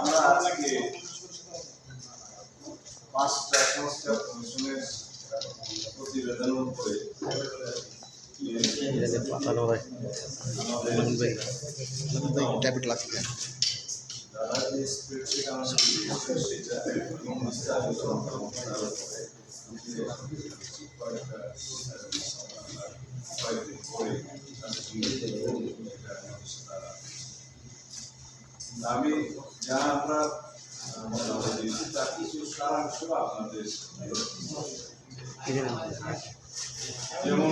আমরা আজকে পাঁচটা সংস্কার কমিশনের প্রতিবেদন উপরে ট্যাবলেট লাগছে যারা স্প্রেডশিট আমাদের এবং বিস্তারিত আমি যা আমরা দিয়েছি তার কিছু সারাংশ আপনাদের যেমন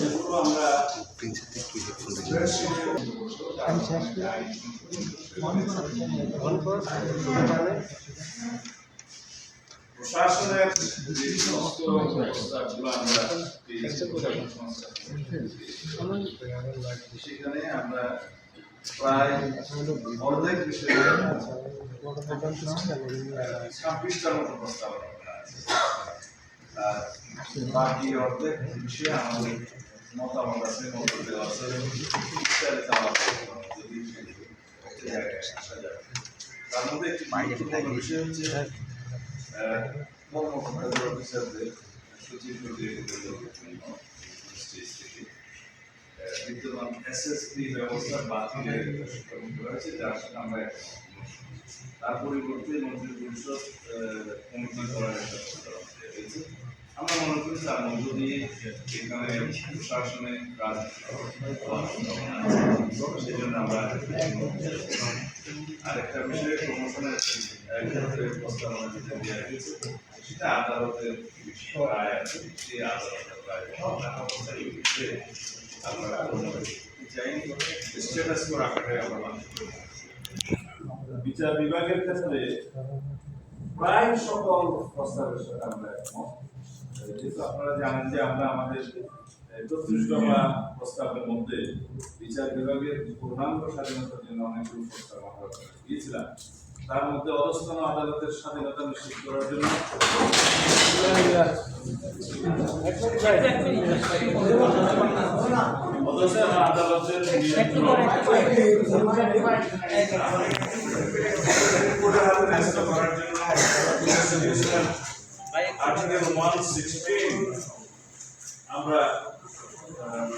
যেগুলো আমরা প্রশাসনের যে সমস্ত ব্যবস্থাগুলো আমরা থেকে, সেখানে আমরা প্রায় অর্ধেক বিষয়ে ছাব্বিশটার বাকি অর্ধেক বিষয়ে আমাদের মতামত আছে মন্তব্য আছে বিস্তারিত। তার মধ্যে একটি বিষয় হচ্ছে আহ, কর্মকর্তা অফিসারদের সচিব বিদ্যমান এসএসপি ব্যবস্থা বাতিলের হয়েছে যার আমরা তার পরিবর্তে মন্ত্রী পরিষদ কমিটি করার একটা হয়েছে তার মধ্য দিয়ে এখানে প্রশাসনে কাজ সেই জন্য আমরা আরেকটা বিষয়ে প্রমোশনের হয়েছে সেটা আদালতের রায় আছে সেই আদালতের রায় বিচার বিভাগের ক্ষেত্রে প্রায় সকল প্রস্তাবের সাথে আমরা আপনারা জানেন যে আমরা আমাদের চৌত্রিশ প্রস্তাবের মধ্যে বিচার বিভাগের পূর্ণাঙ্গ স্বাধীনতার জন্য অনেকগুলো প্রস্তাব আমরা দিয়েছিলাম। তার মধ্যে অধস্তন আদালতের স্বাধীনতা নিশ্চিত করার জন্য আদালতের করার জন্য আর্টিকেল ওয়ান সিক্সটিন আমরা আহ,